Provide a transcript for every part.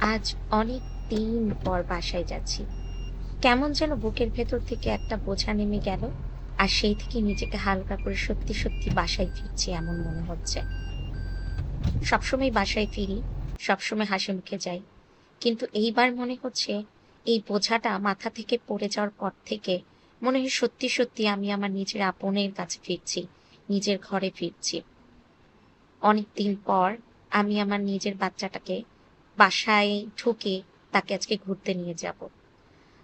আজ অনেক দিন পর বাসায় যাচ্ছি। কেমন যেন বুকের ভেতর থেকে একটা বোঝা নেমে গেল, আর সেই থেকে নিজেকে হালকা করে সত্যি সত্যি বাসায় ফিরছি এমন মনে হচ্ছে। সবসময় বাসায় ফিরি, সবসময় হাসি মুখে যাই, কিন্তু এইবার মনে হচ্ছে এই বোঝাটা মাথা থেকে পড়ে যাওয়ার পর থেকে মনে হয় সত্যি সত্যি আমি আমার নিজের আপনের কাছে ফিরছি, নিজের ঘরে ফিরছি। অনেক দিন পর আমি আমার নিজের বাচ্চাটাকে বাসায় ঢুকে তাকে আজকে ঘুরতে নিয়ে যাব।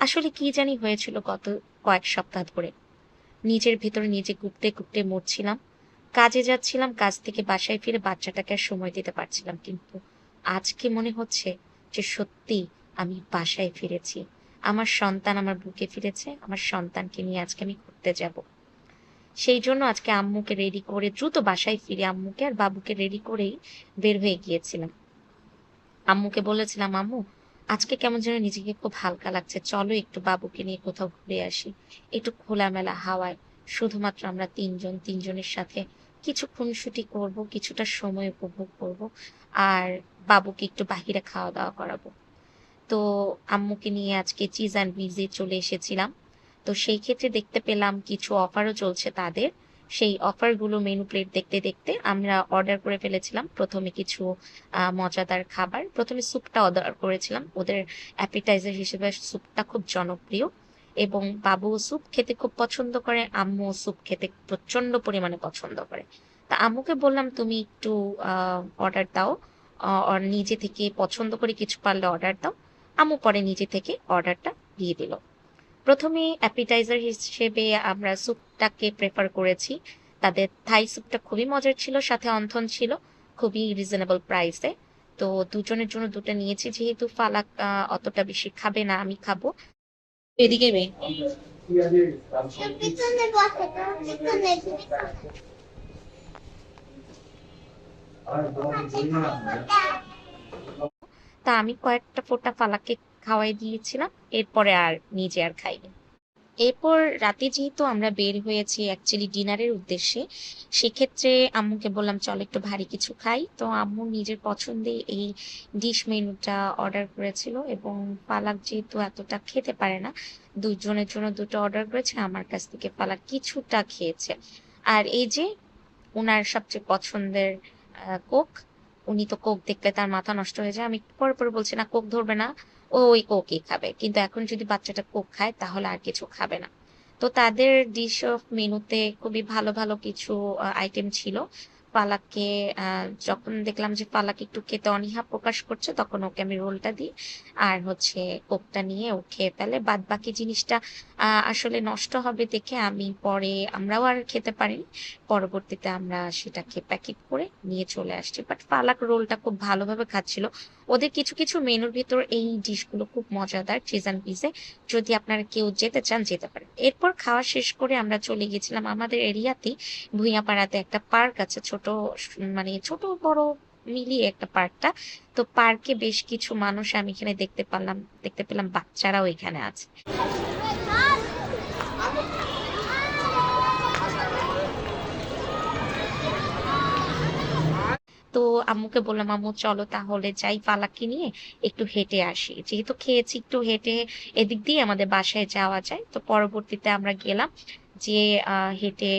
আসলে কি জানি হয়েছিল গত কয়েক সপ্তাহ ধরে। নিজের ভেতরে নিজে গুপতে গুপতে মরছিলাম। কাজে যাচ্ছিলাম, কাজ থেকে বাসায় ফিরে বাচ্চাটাকে আর সময় দিতে পারছিলাম, কিন্তু আজকে মনে হচ্ছে যে সত্যি আমি বাসায় ফিরেছি? আমার সন্তান আমার বুকে ফিরেছে, আমার সন্তানকে নিয়ে আজকে আমি ঘুরতে যাব। সেই জন্য আজকে আম্মুকে রেডি করে দ্রুত বাসায় ফিরে আম্মুকে আর বাবুকে রেডি করেই বের হয়ে গিয়েছিলাম। আম্মুকে বলেছিলাম, আম্মু, আজকে কেমন যেন নিজেকে খুব হালকা লাগছে। চলো একটু বাবুকে নিয়ে কোথাও ঘুরে আসি। একটু খোলামেলা হাওয়ায়। শুধুমাত্র আমরা তিনজন, তিনজনের সাথে কিছু খুনসুটি করব, কিছুটা সময় উপভোগ করব আর বাবুকে একটু বাহিরে খাওয়া দাওয়া করাবো। তো আম্মুকে নিয়ে আজকে চিজ অ্যান্ড বিজে চলে এসেছিলাম। তো সেই ক্ষেত্রে দেখতে পেলাম কিছু অফারও চলছে তাদের। সেই অফারগুলো মেনু প্লেট দেখতে দেখতে আমরা অর্ডার করে ফেলেছিলাম। প্রথমে কিছু মজাদার খাবার। প্রথমে স্যুপটা অর্ডার করেছিলাম। ওদের অ্যাপিটাইজার হিসেবে স্যুপটা খুব জনপ্রিয়। এবং বাবু স্যুপ খেতে খুব পছন্দ করে আম্মু স্যুপ খেতে প্রচণ্ড পরিমাণে পছন্দ করে। তা আম্মুকে বললাম, তুমি একটু অর্ডার দাও নিজে থেকে পছন্দ করে কিছু পারলে অর্ডার দাও। আম্মু পরে নিজে থেকে অর্ডারটা দিয়ে দিল। প্রথমে অ্যাপিটাইজার হিসেবে আমরা স্যুপটাকে প্রেফার করেছি। তাদের থাই স্যুপটা খুবই মজার ছিল, সাথে অন্থন ছিল, খুবই রিজনেবল প্রাইসে তো দুজনের জন্য দুটো নিয়েছি, যেহেতু ফালাক অতটা বেশি খাবে না, আমি খাব। এদিকে বসে তো আমি কয়েকটা ফোটা ফালাককে খাওয়াই দিয়েছিলাম, এরপরে আর নিজে আর খাইনি। এরপর রাতে যেহেতু আমরা বের হয়েছি অ্যাকচুয়ালি ডিনারের উদ্দেশ্যে, সেক্ষেত্রে আম্মুকে বললাম, চল একটু ভারী কিছু খাই। তো আম্মু নিজের পছন্দে এই ডিশ মেনুটা অর্ডার করেছিল এবং পালাক যেহেতু এতটা খেতে পারে না দুজনের জন্য দুটো অর্ডার করেছে, আমার কাছ থেকে পালাক কিছুটা খেয়েছে। আর এই যে ওনার সবচেয়ে পছন্দের কোক উনি তো কোক দেখলে তার মাথা নষ্ট হয়ে যায়। আমি পরে পরে বলছি, না কোক ধরবে না। ও ওই কোকই খাবে। কিন্তু এখন যদি বাচ্চাটা কোক খায়, তাহলে আর কিছু খাবে না। তো তাদের ডিশ অফ মেনুতে খুবই ভালো ভালো কিছু আইটেম ছিল। পালাককে যখন দেখলাম যে পালাক একটু খেতে অনীহা প্রকাশ করছে, তখন ওকে আমি রোলটা দিই। আর হচ্ছে কোকটা নিয়ে ও খেয়ে ফেলে। বাদ বাকি জিনিসটা আসলে নষ্ট হবে দেখে আমি পরে আমরাও আর খেতে পারিনি। পরবর্তীতে আমরা সেটাকে প্যাকেট করে নিয়ে চলে আসছি। বাট পালাক রোলটা খুব ভালোভাবে খাচ্ছিল। ওদের কিছু কিছু মেনুর ভিতর এই ডিশগুলো খুব মজাদার চিজ অ্যান্ড পিসে যদি আপনারা কেউ যেতে চান, যেতে পারেন। এরপর খাওয়া শেষ করে আমরা চলে গেছিলাম আমাদের এরিয়াতেই ভুঁইয়াপাড়াতে একটা পার্ক আছে, ছোট মানে ছোট বড় মিলিয়ে একটা পার্কটা। তো পার্কে বেশ কিছু মানুষ আমি এখানে দেখতে পারলাম, দেখতে পেলাম, বাচ্চারাও এখানে আছে। তো আম্মুকে বললাম, আম্মু, চলো তাহলে যাই পালাকি নিয়ে, একটু হেঁটে আসি। যেহেতু খেয়েছি, একটু হেঁটে এদিক দিয়ে আমাদের বাসায় যাওয়া যায়। তো পরবর্তীতে আমরা গেলাম যে হেঁটে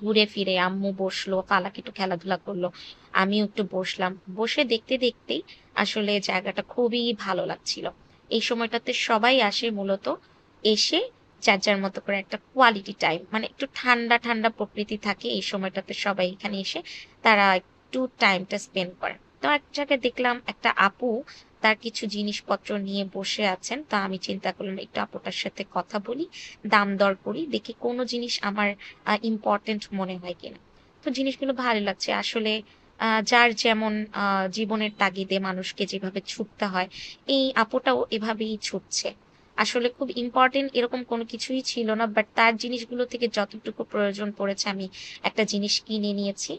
ঘুরে ফিরে আম্মু বসল, পালাক একটু খেলাধুলা করল, আমিও একটু বসলাম। বসে দেখতে দেখতেই আসলে জায়গাটা খুবই ভালো লাগছিল। এই সময়টাতে সবাই আসে মূলত এসে যার যার মতো করে একটা কোয়ালিটি টাইম মানে একটু ঠান্ডা ঠান্ডা প্রকৃতি থাকে এই সময়টাতে সবাই এখানে এসে তারা একটু টাইমটা স্পেন্ড করে। তো এক জায়গায় দেখলাম একটা আপু তার কিছু জিনিসপত্র নিয়ে বসে আছেন, তা আমি চিন্তা করলাম একটু আপুটার সাথে কথা বলি, দাম দর করি, দেখি কোনো জিনিস আমার ইম্পর্টেন্ট মনে হয় কিনা। তো জিনিসগুলো ভালো লাগছে। আসলে যার যেমন জীবনের তাগিদে মানুষকে যেভাবে ছুটতে হয়, এই আপুটাও এভাবেই ছুটছে। আসলে খুব ইম্পর্টেন্ট এরকম কোনো কিছুই ছিল না বাট তার জিনিসগুলো থেকে যতটুকু প্রয়োজন পড়েছে আমি একটা জিনিস কিনে নিয়েছি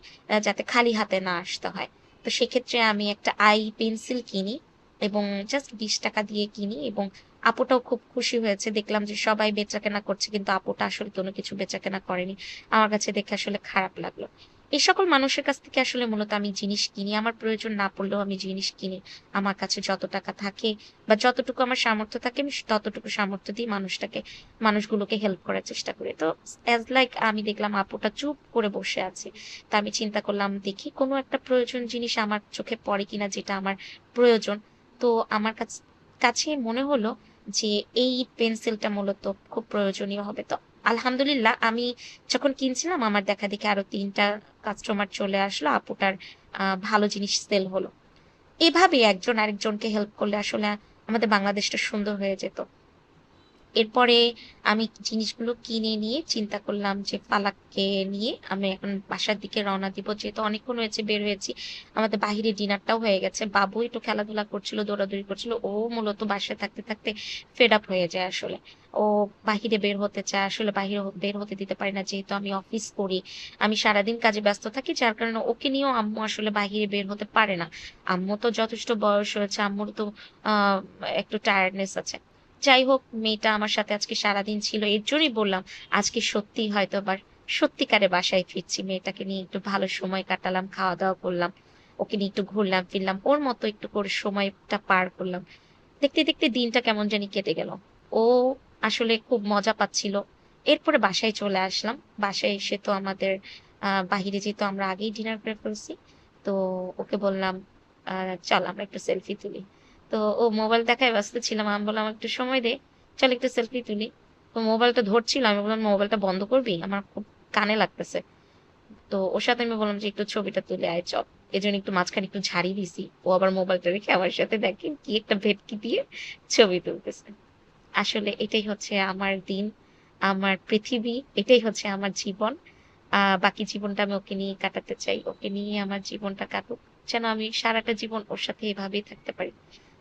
যাতে খালি হাতে না আসতে হয়। তো সেক্ষেত্রে আমি একটা আই পেন্সিল কিনি এবং জাস্ট বিশ টাকা দিয়ে কিনি এবং আপুটাও খুব খুশি হয়েছে। দেখলাম যে সবাই বেচাকেনা করছে কিন্তু আপুটা আসলে কোনো কিছু বেচাকেনা করেনি। আমার কাছে দেখে আসলে খারাপ লাগল। এই সকল মানুষের কাছ থেকে আসলে মূলত আমি জিনিস কিনি। আমার প্রয়োজন না পড়লেও আমি জিনিস কিনি। আমার কাছে যত টাকা থাকে বা যতটুকু আমার সামর্থ্য থাকে, আমি ততটুকু সামর্থ্য দিয়ে মানুষটাকে, মানুষগুলোকে হেল্প করার চেষ্টা করি। তো অ্যাজ লাইক আমি দেখলাম আপুটা চুপ করে বসে আছে। তা আমি চিন্তা করলাম, দেখি কোনো একটা প্রয়োজন জিনিস আমার চোখে পড়ে কিনা যেটা আমার প্রয়োজন। তো আমার কাছ মনে হলো যে এই পেন্সিলটা মূলত খুব প্রয়োজনীয় হবে। তো আলহামদুলিল্লাহ আমি যখন কিনছিলাম আমার দেখা দেখে আরও তিনটা কাস্টমার চলে আসলো, আপুটার ভালো জিনিস সেল হলো। এভাবে একজন আরেকজনকে হেল্প করলে আসলে আমাদের বাংলাদেশটা সুন্দর হয়ে যেত। এরপরে আমি জিনিসগুলো কিনে নিয়ে চিন্তা করলাম যে ফালাককে নিয়ে আমি এখন বাসার দিকে রওনা দিব। যেহেতু অনেকক্ষণ হয়েছে, বের হয়েছি। আমাদের বাহিরে ডিনারটাও হয়ে গেছে। বাবু একটু খেলাধুলা করছিল, দৌড়াদৌড়ি করছিল। ও মূলত বাসায় থাকতে থাকতে ফেড আপ হয়ে যায় আসলে। ও বাহিরে বের হতে চায়, আসলে বাহিরে বের হতে দিতে পারি না। যেহেতু আমি অফিস করি, আমি সারাদিন কাজে ব্যস্ত থাকি, যার কারণে ওকে নিয়েও আম্মু আসলে বাহিরে বের হতে পারে না। আম্মু তো যথেষ্ট বয়স হয়েছে, আম্মুর তো একটু টায়ার্ডনেস আছে। যাই হোক মেয়েটা আমার সাথে আজকে সারাদিন ছিল, এর জন্যই বললাম, আজকে সত্যি হয়তো আবার সত্যিকারে বাসায় ফিরছি। মেয়েটাকে নিয়ে একটু ভালো সময় কাটালাম খাওয়া দাওয়া করলাম, ওকে নিয়ে একটু ঘুরলাম, ফিরলাম, ওর মতো একটু করে সময়টা পার করলাম। দেখতে দেখতে দিনটা কেমন জানি কেটে গেল। ও আসলে খুব মজা পাচ্ছিল। এরপরে বাসায় চলে আসলাম। বাসায় এসে তো আমাদের বাহিরে যেহেতু আমরা আগেই ডিনার করে ফেলছি, তো ওকে বললাম চল আমরা একটু সেলফি তুলি। তো ও মোবাইল দেখায় ব্যস্ত ছিলাম, আমি বললাম একটু সময় দে, চল একটু সেলফি তুলি। তো মোবাইলটা ধরছিল, আমি বললাম মোবাইলটা বন্ধ করবি? আমার খুব কানে লাগতেছে। তো ওর সাথে আমি বললাম যে, একটু ছবিটা তুলে আয়, চল। এই জন্য একটু মাঝখানে একটু ঝাড়ি দিছি। ও আবার মোবাইলটা রেখে আমার সাথে দেখে কি একটা ভেটকি দিয়ে ছবি তুলতেছে। আসলে এটাই হচ্ছে আমার দিন, আমার পৃথিবী, এটাই হচ্ছে আমার জীবন। বাকি জীবনটা আমি ওকে নিয়ে কাটাতে চাই, ওকে নিয়ে আমার জীবনটা কাটুক। যেন আমি সারাটা জীবন ওর সাথে এভাবেই থাকতে পারি।